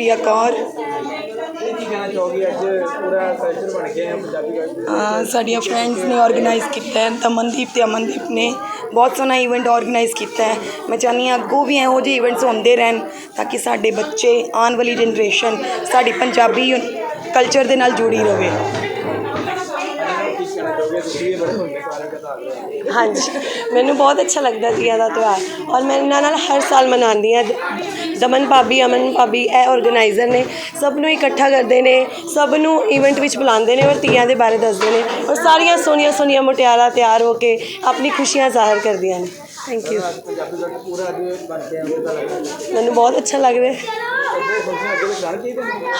ਗੁੜੀਆ ਕੌਰ ਇਹ ਕੀ ਕਹਿਣਾ ਚਾਹੋਗੇ? ਅੱਜ ਪੂਰਾ ਕਲਚਰ ਬਣ ਗਿਆ ਹੈ ਪੰਜਾਬੀ ਕਲਚਰ ਅਹ ਸਾਡੀਆਂ ਫਰੈਂਡਸ ਨੇ ਆਰਗੇਨਾਈਜ਼ ਕੀਤਾ ਹੈ। ਤਮਨਦੀਪ ਤੇ ਅਮਨਦੀਪ ਨੇ ਬਹੁਤ ਸੋਹਣਾ ਇਵੈਂਟ ਆਰਗੇਨਾਈਜ਼ ਕੀਤਾ ਹੈ। ਮੈਂ ਚਾਹੁੰਦੀ ਹਾਂ ਅੱਗੋਂ ਵੀ ਇਹੋ ਜਿਹੇ ਇਵੈਂਟਸ ਹੁੰਦੇ ਰਹਿਣ ਤਾਂ ਕਿ ਸਾਡੇ ਬੱਚੇ ਆਉਣ ਵਾਲੀ ਜਨਰੇਸ਼ਨ ਸਾਡੀ ਪੰਜਾਬੀ ਕਲਚਰ ਦੇ ਨਾਲ ਜੁੜੀ ਰਹੇ ਹਾਂਜੀ। ਮੈਨੂੰ ਬਹੁਤ ਅੱਛਾ ਲੱਗਦਾ ਤੀਆਂ ਦਾ ਤਿਉਹਾਰ। ਔਰ ਮੈਂ ਇਹਨਾਂ ਨਾਲ ਹਰ ਸਾਲ ਮਨਾਉਂਦੀ ਹਾਂ। ਦਮਨ ਭਾਬੀ, ਅਮਨ ਭਾਬੀ, ਇਹ ਆਰਗੇਨਾਈਜ਼ਰ ਨੇ। ਸਭ ਨੂੰ ਇਕੱਠਾ ਕਰਦੇ ਨੇ। ਸਭ ਨੂੰ ਇਵੈਂਟ ਵਿੱਚ ਬੁਲਾਉਂਦੇ ਨੇ ਔਰ ਤੀਆਂ ਦੇ ਬਾਰੇ ਦੱਸਦੇ ਨੇ। ਔਰ ਸਾਰੀਆਂ ਸੋਹਣੀਆਂ ਸੋਹਣੀਆਂ ਮੁਟਿਆਰਾਂ ਤਿਆਰ ਹੋ ਕੇ ਆਪਣੀ ਖੁਸ਼ੀਆਂ ਜ਼ਾਹਰ ਕਰਦੀਆਂ ਨੇ। ਥੈਂਕ ਯੂ ਮੈਨੂੰ ਬਹੁਤ ਅੱਛਾ ਲੱਗ ਰਿਹਾ।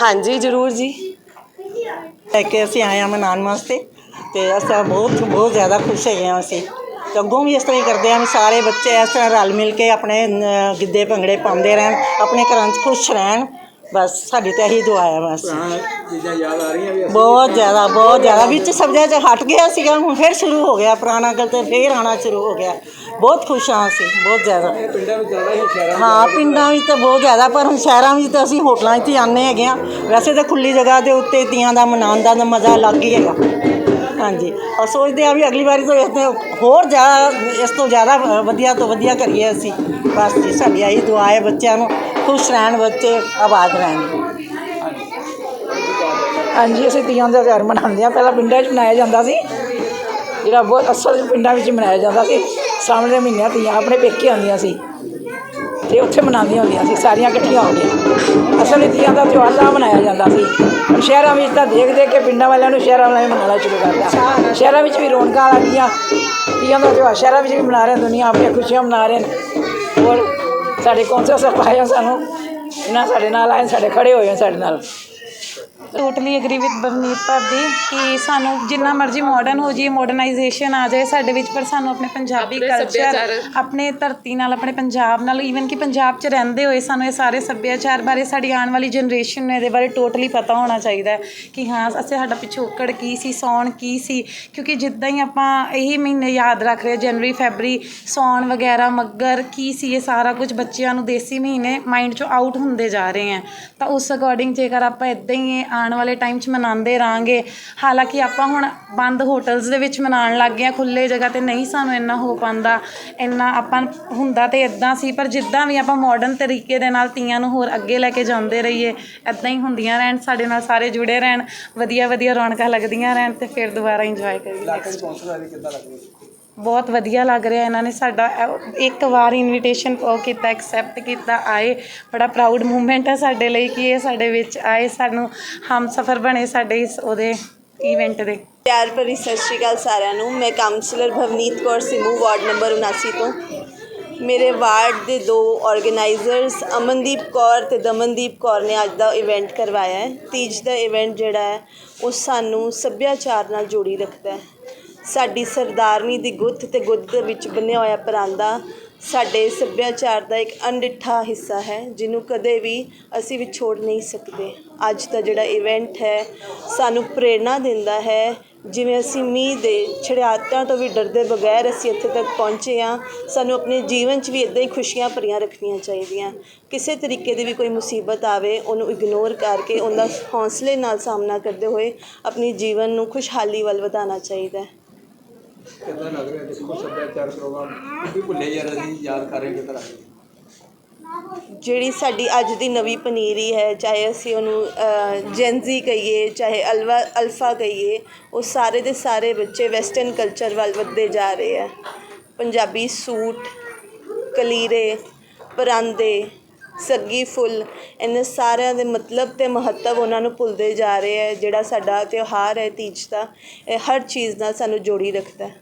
ਹਾਂਜੀ, ਜ਼ਰੂਰ ਜੀ। ਲੈ ਕੇ ਅਸੀਂ ਆਏ ਹਾਂ ਮਨਾਉਣ ਵਾਸਤੇ। ਤੇ ਅਸੀਂ ਬਹੁਤ ਬਹੁਤ ਜ਼ਿਆਦਾ ਖੁਸ਼ ਹੈਗੇ ਹਾਂ ਅਸੀਂ। ਤੇ ਅੱਗੋਂ ਵੀ ਇਸ ਤਰ੍ਹਾਂ ਹੀ ਕਰਦੇ ਹਾਂ ਵੀ ਸਾਰੇ ਬੱਚੇ ਇਸ ਤਰ੍ਹਾਂ ਰਲ ਮਿਲ ਕੇ ਆਪਣੇ ਅਹ, ਗਿੱਧੇ ਭੰਗੜੇ ਪਾਉਂਦੇ ਰਹਿਣ ਆਪਣੇ ਘਰਾਂ 'ਚ ਖੁਸ਼ ਰਹਿਣ। ਬਸ ਸਾਡੀ ਤਾਂ ਇਹੀ ਦੁਆ ਹੈ ਬਸ। ਪੁਰਾਣਾ ਚੀਜ਼ਾਂ ਯਾਦ ਆ ਰਹੀਆਂ ਵੀ ਅਸੀਂ ਬਹੁਤ ਜ਼ਿਆਦਾ ਬਹੁਤ ਜ਼ਿਆਦਾ। ਵਿੱਚ ਸਬਜ਼ੀਆਂ 'ਚ ਹਟ ਗਿਆ ਸੀਗਾ ਹੁਣ ਫਿਰ ਸ਼ੁਰੂ ਹੋ ਗਿਆ ਪੁਰਾਣਾ ਗੱਲ ਤੇ ਫਿਰ ਆਣਾ ਸ਼ੁਰੂ ਹੋ ਗਿਆ। ਬਹੁਤ ਖੁਸ਼ ਹਾਂ ਅਸੀਂ ਬਹੁਤ ਜ਼ਿਆਦਾ। ਇਹ ਪਿੰਡਾਂ ਵਿੱਚ ਜ਼ਿਆਦਾ ਹੀ ਸ਼ਹਿਰਾਂ ਹਾਂ ਪਿੰਡਾਂ ਵਿੱਚ ਤਾਂ ਬਹੁਤ ਜ਼ਿਆਦਾ ਪਰ ਹੁਣ ਸ਼ਹਿਰਾਂ ਵਿੱਚ ਤਾਂ ਅਸੀਂ ਹੋਟਲਾਂ 'ਚ ਹੀ ਆਉਂਦੇ ਹੈਗੇ ਆ ਵੈਸੇ ਤਾਂ ਖੁੱਲੀ ਜਗ੍ਹਾ ਦੇ ਉੱਤੇ ਤੀਆਂ ਦਾ ਮਨਾਉਣ ਦਾ ਤਾਂ ਮਜ਼ਾ ਅਲੱਗ ਹੀ ਹੈਗਾ। ਹਾਂਜੀ। ਔਰ ਸੋਚਦੇ ਆ ਵੀ ਅਗਲੀ ਵਾਰੀ ਤੋਂ ਇਸ ਤੋਂ ਹੋਰ ਜ਼ਿਆਦਾ ਇਸ ਤੋਂ ਜ਼ਿਆਦਾ ਵਧੀਆ ਤੋਂ ਵਧੀਆ ਕਰੀਏ ਅਸੀਂ। ਬਸ ਜੀ, ਸਾਡੀ ਆਹੀ ਦੁਆ ਹੈ ਬੱਚਿਆਂ ਨੂੰ। ਖੁਸ਼ ਰਹਿਣ ਬੱਚੇ, ਆਬਾਦ ਰਹਿਣ। ਹਾਂਜੀ, ਅਸੀਂ ਤੀਆਂ ਦਾ ਤਿਉਹਾਰ ਮਨਾਉਂਦੇ ਹਾਂ। ਪਹਿਲਾਂ ਪਿੰਡਾਂ 'ਚ ਮਨਾਇਆ ਜਾਂਦਾ ਸੀ। ਜਿਹੜਾ ਬਹੁਤ ਅਸਲ ਪਿੰਡਾਂ ਵਿੱਚ ਮਨਾਇਆ ਜਾਂਦਾ ਸੀ। ਸਾਵਣ ਦੇ ਮਹੀਨਿਆਂ ਤੀਆਂ ਆਪਣੇ ਪੇਕੇ ਆਉਂਦੀਆਂ ਸੀ। ਤੇ ਉੱਥੇ ਮਨਾਉਂਦੀਆਂ ਹੁੰਦੀਆਂ ਸੀ, ਸਾਰੀਆਂ ਇਕੱਠੀਆਂ ਹੋ ਗਈਆਂ ਅਸਲ ਵਿੱਚ ਤੀਆਂ ਦਾ ਤਿਉਹਾਰ ਤਾਂ ਮਨਾਇਆ ਜਾਂਦਾ ਸੀ। ਸ਼ਹਿਰਾਂ ਵਿੱਚ ਤਾਂ ਦੇਖ ਦੇਖ ਕੇ ਪਿੰਡਾਂ ਵਾਲਿਆਂ ਨੂੰ ਸ਼ਹਿਰਾਂ ਵਾਲਿਆਂ ਨੇ ਮਨਾਉਣਾ ਸ਼ੁਰੂ ਕਰਤਾ ਸ਼ਹਿਰਾਂ ਵਿੱਚ ਵੀ ਰੌਣਕਾਂ ਆ ਗਈਆਂ। ਤੀਆਂ ਦਾ ਤਿਉਹਾਰ ਸ਼ਹਿਰਾਂ ਵਿੱਚ ਵੀ ਮਨਾ ਰਹੇ ਦੁਨੀਆ ਆਪਣੀਆਂ ਖੁਸ਼ੀਆਂ ਮਨਾ ਰਹੇ ਨੇ। ਹੋਰ ਸਾਡੇ ਕੌਂਸਲ ਸਾਹਿਬ ਆਏ ਆ ਸਾਨੂੰ? ਇਹਨਾਂ ਸਾਡੇ ਨਾਲ ਆਏ, ਸਾਡੇ ਖੜੇ ਹੋਏ ਆ ਸਾਡੇ ਨਾਲ। ਟੋਟਲੀ ਐਗਰੀ ਵਿਦ ਬਵਨੀਤ ਭਾਬੀ ਕਿ ਸਾਨੂੰ ਜਿੰਨਾ ਮਰਜ਼ੀ ਮਾਡਰਨ ਹੋ ਜਾਈਏ ਮਾਡਰਨਾਈਜੇਸ਼ਨ ਆ ਜਾਏ ਸਾਡੇ ਵਿੱਚ ਪਰ ਸਾਨੂੰ ਆਪਣੇ ਪੰਜਾਬੀ ਕਲਚਰ ਆਪਣੇ ਧਰਤੀ ਨਾਲ ਆਪਣੇ ਪੰਜਾਬ ਨਾਲ ਈਵਨ ਕਿ ਪੰਜਾਬ 'ਚ ਰਹਿੰਦੇ ਹੋਏ ਸਾਨੂੰ ਇਹ ਸਾਰੇ ਸੱਭਿਆਚਾਰ ਬਾਰੇ ਸਾਡੀ ਆਉਣ ਵਾਲੀ ਜਨਰੇਸ਼ਨ ਨੂੰ ਇਹਦੇ ਬਾਰੇ ਟੋਟਲੀ ਪਤਾ ਹੋਣਾ ਚਾਹੀਦਾ ਕਿ ਹਾਂ ਅਸੀਂ ਸਾਡਾ ਪਿਛੋਕੜ ਕੀ ਸੀ ਸੌਣ ਕੀ ਸੀ ਕਿਉਂਕਿ ਜਿੱਦਾਂ ਹੀ ਆਪਾਂ ਇਹੀ ਮਹੀਨੇ ਯਾਦ ਰੱਖ ਰਹੇ ਜਨਵਰੀ ਫੈਬਰੀ ਸੌਣ ਵਗੈਰਾ ਮੱਗਰ ਕੀ ਸੀ ਇਹ ਸਾਰਾ ਕੁਝ ਬੱਚਿਆਂ ਨੂੰ ਦੇਸੀ ਮਹੀਨੇ ਮਾਈਂਡ 'ਚੋਂ ਆਊਟ ਹੁੰਦੇ ਜਾ ਰਹੇ ਆ ਤਾਂ ਉਸ ਅਕੋਰਡਿੰਗ ਜੇਕਰ ਆਪਾਂ ਇਦਾਂ ਹੀ ਇਹ ਆਉਣ ਵਾਲੇ ਟਾਈਮ 'ਚ ਮਨਾਉਂਦੇ ਰਾਂਗੇ। ਹਾਲਾਂਕਿ ਆਪਾਂ ਹੁਣ ਬੰਦ ਹੋਟਲਸ ਦੇ ਵਿੱਚ ਮਨਾਉਣ ਲੱਗ ਗਏ ਆ ਖੁੱਲੇ ਜਗ੍ਹਾ ਤੇ ਨਹੀਂ ਸਾਨੂੰ ਇੰਨਾ ਹੋ ਪਾਉਂਦਾ। ਇੰਨਾ ਆਪਾਂ ਹੁੰਦਾ ਤੇ ਇਦਾਂ ਸੀ, ਪਰ ਜਿੱਦਾਂ ਵੀ ਆਪਾਂ ਮਾਡਰਨ ਤਰੀਕੇ ਦੇ ਨਾਲ ਤੀਆਂ ਨੂੰ ਹੋਰ ਅੱਗੇ ਲੈ ਕੇ ਜਾਂਦੇ ਰਹੀਏ ਇਦਾਂ ਹੀ ਹੁੰਦੀਆਂ ਰਹਿਣ, ਸਾਡੇ ਨਾਲ ਸਾਰੇ ਜੁੜੇ ਰਹਿਣ ਵਧੀਆ ਵਧੀਆ ਰੌਣਕਾਂ ਲੱਗਦੀਆਂ ਰਹਿਣ ਤੇ ਫਿਰ ਦੁਬਾਰਾ ਇੰਜੋਏ ਕਰੀਏ। ਇਲਾਕੇ ਦੀ ਕੌਂਸਲਰ ਕਿੱਦਾਂ ਲੱਗ ਬਹੁਤ ਵਧੀਆ ਲੱਗ ਰਿਹਾ ਇਹਨਾਂ ਨੇ ਸਾਡਾ, ਇਹ- ਇੱਕ ਵਾਰ ਇਨਵੀਟੇਸ਼ਨ ਉਹ ਕੀਤਾ ਐਕਸੈਪਟ ਕੀਤਾ, ਆਏ। ਬੜਾ ਪ੍ਰਾਊਡ ਮੂਮੈਂਟ ਹੈ ਸਾਡੇ ਲਈ ਕਿ ਇਹ ਸਾਡੇ ਵਿੱਚ ਆਏ, ਸਾਨੂੰ ਹਮਸਫਰ ਬਣੇ ਸਾਡੇ ਇਸ ਉਹਦੇ ਇਵੈਂਟ ਦੇ। ਪਿਆਰ ਭਰੀ ਸਤਿ ਸ਼੍ਰੀ ਅਕਾਲ ਸਾਰਿਆਂ ਨੂੰ। ਮੈਂ councillor Bhavneet Kaur Simmu ward number 79 ਤੋਂ। ਮੇਰੇ ਵਾਰਡ ਦੇ ਦੋ ਆਰਗੇਨਾਈਜ਼ਰਸ ਅਮਨਦੀਪ ਕੌਰ ਤੇ ਦਮਨਦੀਪ ਕੌਰ ਨੇ ਅੱਜ ਦਾ ਇਵੈਂਟ ਕਰਵਾਇਆ ਹੈ। ਤੀਜ ਦਾ ਇਵੈਂਟ ਜਿਹੜਾ ਹੈ, ਉਹ ਸਾਨੂੰ ਸੱਭਿਆਚਾਰ ਨਾਲ ਜੋੜੀ ਰੱਖਦਾ ਹੈ। ਸਾਡੀ ਸਰਦਾਰਨੀ ਦੀ ਗੁੱਤ ਤੇ ਗੁੱਤ ਦੇ ਵਿੱਚ ਬੰਨਿਆ ਹੋਇਆ ਪਰਾਂਦਾ ਸਾਡੇ ਸੱਭਿਆਚਾਰ ਦਾ ਇੱਕ ਅਣਡਿੱਠਾ ਹਿੱਸਾ ਹੈ, ਜਿਹਨੂੰ ਕਦੇ ਵੀ ਅਸੀਂ ਵਿਛੋੜ ਨਹੀਂ ਸਕਦੇ। ਅੱਜ ਦਾ ਜਿਹੜਾ ਇਵੈਂਟ ਹੈ, ਸਾਨੂੰ ਪ੍ਰੇਰਣਾ ਦਿੰਦਾ ਹੈ, ਜਿਵੇਂ ਅਸੀਂ ਮੀਂਹ ਦੇ ਛੜਿਆਤਾਂ ਤੋਂ ਵੀ ਡਰਦੇ ਬਗੈਰ ਅਸੀਂ ਇੱਥੇ ਤੱਕ ਪਹੁੰਚੇ ਹਾਂ, ਸਾਨੂੰ ਆਪਣੇ ਜੀਵਨ 'ਚ ਵੀ ਇਦਾਂ ਹੀ ਖੁਸ਼ੀਆਂ ਭਰੀਆਂ ਰੱਖਣੀਆਂ ਚਾਹੀਦੀਆਂ। ਕਿਸੇ ਤਰੀਕੇ ਦੀ ਵੀ ਕੋਈ ਮੁਸੀਬਤ ਆਵੇ, ਉਹਨੂੰ ਇਗਨੋਰ ਕਰਕੇ, ਉਹਦਾ ਹੌਸਲੇ ਨਾਲ ਸਾਹਮਣਾ ਕਰਦੇ ਹੋਏ ਆਪਣੀ ਜੀਵਨ ਨੂੰ ਖੁਸ਼ਹਾਲੀ ਵੱਲ ਵਧਾਉਣਾ ਚਾਹੀਦਾ ਹੈ। ਕਿੱਦਾਂ ਲੱਗ ਰਿਹਾ ਦੇਖੋ ਸੱਭਿਆਚਾਰ ਪ੍ਰੋਗਰਾਮ? ਵੀ ਭੁੱਲੇ ਜਾ ਰਹੇ ਯਾਦ ਕਰ ਰਹੇ ਕਿੱਦਾਂ ਜਿਹੜੀ ਸਾਡੀ ਅੱਜ ਦੀ ਨਵੀਂ ਪਨੀਰੀ ਹੈ ਚਾਹੇ ਅਸੀਂ ਉਹਨੂੰ ਜੈਨਜ਼ੀ ਕਹੀਏ, ਚਾਹੇ ਅਲਵਾ, ਅਲਫਾ ਕਹੀਏ, ਉਹ ਸਾਰੇ ਦੇ ਸਾਰੇ ਬੱਚੇ ਵੈਸਟਰਨ ਕਲਚਰ ਵੱਲ ਵੱਧਦੇ ਜਾ ਰਹੇ ਆ ਪੰਜਾਬੀ ਸੂਟ, ਕਲੀਰੇ, ਪਰਾਂਦੇ ਸੱਗੀ ਫੁੱਲ ਇਹਨਾਂ ਸਾਰਿਆਂ ਦੇ ਮਤਲਬ ਤੇ ਮਹੱਤਵ ਉਹਨਾਂ ਨੂੰ ਭੁੱਲਦੇ ਜਾ ਰਹੇ ਹੈ ਜਿਹੜਾ ਸਾਡਾ ਤਿਉਹਾਰ ਹੈ ਤੀਜ ਦਾ ਇਹ ਹਰ ਚੀਜ਼ ਨਾਲ ਸਾਨੂੰ ਜੋੜੀ ਰੱਖਦਾ ਹੈ।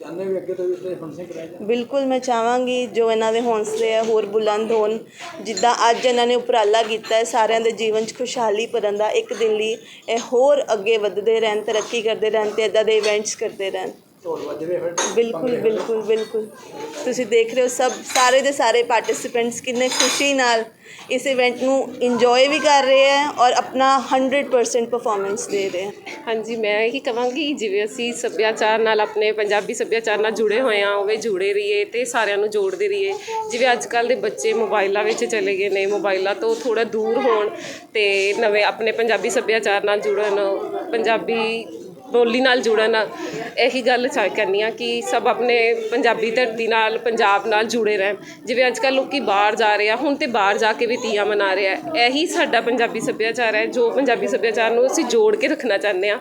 ਚਾਹੁੰਦੇ ਵੀ ਅੱਗੇ ਤੋਂ ਵੀ ਇਸ ਤਰ੍ਹਾਂ ਫੰਕਸ਼ਨ ਕਰਾਏ ਜਾਣ ਬਿਲਕੁਲ ਮੈਂ ਚਾਹਾਂਗੀ ਜੋ ਇਹਨਾਂ ਦੇ ਹੌਸਲੇ ਹੈ ਹੋਰ ਬੁਲੰਦ ਹੋਣ ਜਿੱਦਾਂ ਅੱਜ ਇਹਨਾਂ ਨੇ ਉਪਰਾਲਾ ਕੀਤਾ ਹੈ ਸਾਰਿਆਂ ਦੇ ਜੀਵਨ 'ਚ ਖੁਸ਼ਹਾਲੀ ਭਰਨ ਦਾ ਇੱਕ ਦਿਨ ਲਈ ਇਹ ਹੋਰ ਅੱਗੇ ਵੱਧਦੇ ਰਹਿਣ ਤਰੱਕੀ ਕਰਦੇ ਰਹਿਣ ਤੇ ਇਦਾਂ ਦੇ ਇਵੈਂਟਸ ਕਰਦੇ ਰਹਿਣ। ਢੋਲ ਵੱਜਦੇ ਫਿਰ ਬਿਲਕੁਲ ਬਿਲਕੁਲ ਬਿਲਕੁਲ। ਤੁਸੀਂ ਦੇਖ ਰਹੇ ਹੋ ਸਭ ਸਾਰੇ ਦੇ ਸਾਰੇ ਪਾਰਟਿਸਿਪੈਂਟਸ ਕਿੰਨੇ ਖੁਸ਼ੀ ਨਾਲ ਇਸ ਇਵੈਂਟ ਨੂੰ ਇੰਜੋਏ ਵੀ ਕਰ ਰਹੇ ਹੈ ਔਰ ਆਪਣਾ 100% ਪਰਫਾਰਮੈਂਸ ਦੇ ਰਹੇ ਹੈ। ਹਾਂਜੀ ਮੈਂ ਇਹੀ ਕਹਾਂਗੀ ਜਿਵੇਂ ਅਸੀਂ ਸੱਭਿਆਚਾਰ ਨਾਲ ਆਪਣੇ ਪੰਜਾਬੀ ਸੱਭਿਆਚਾਰ ਨਾਲ ਜੁੜੇ ਹੋਏ ਆ ਉਵੇਂ ਜੁੜੇ ਰਹੀਏ ਤੇ ਸਾਰਿਆਂ ਨੂੰ ਜੋੜਦੇ ਰਹੀਏ। ਜਿਵੇਂ ਅੱਜ ਕੱਲ ਦੇ ਬੱਚੇ ਮੋਬਾਈਲਾਂ ਵਿੱਚ ਚਲੇ ਗਏ ਨੇ ਮੋਬਾਈਲਾਂ ਤੋਂ ਥੋੜਾ ਦੂਰ ਹੋਣ ਤੇ ਨਵੇਂ ਆਪਣੇ ਪੰਜਾਬੀ ਸੱਭਿਆਚਾਰ ਨਾਲ ਜੁੜਨ ਪੰਜਾਬੀ ਬੋਲੀ ਨਾਲ ਜੁੜਨ ਇਹੀ ਗੱਲ ਚਾ ਕਰਨੀ ਆ ਕਿ ਸਭ ਆਪਣੇ ਪੰਜਾਬੀ ਧਰਤੀ ਨਾਲ, ਪੰਜਾਬ ਨਾਲ ਜੁੜੇ ਰਹਿਣ। ਜਿਵੇਂ ਅੱਜ ਕੱਲ੍ਹ ਲੋਕੀ ਬਾਹਰ ਜਾ ਰਹੇ ਆ, ਹੁਣ ਤੇ ਬਾਹਰ ਜਾ ਕੇ ਵੀ ਤੀਆਂ ਮਨਾ ਰਹੇ ਆ। ਇਹੀ ਸਾਡਾ ਪੰਜਾਬੀ ਸੱਭਿਆਚਾਰ ਹੈ, ਜੋ ਪੰਜਾਬੀ ਸੱਭਿਆਚਾਰ ਨੂੰ ਅਸੀਂ ਜੋੜ ਕੇ ਰੱਖਣਾ ਚਾਹੁੰਦੇ ਆ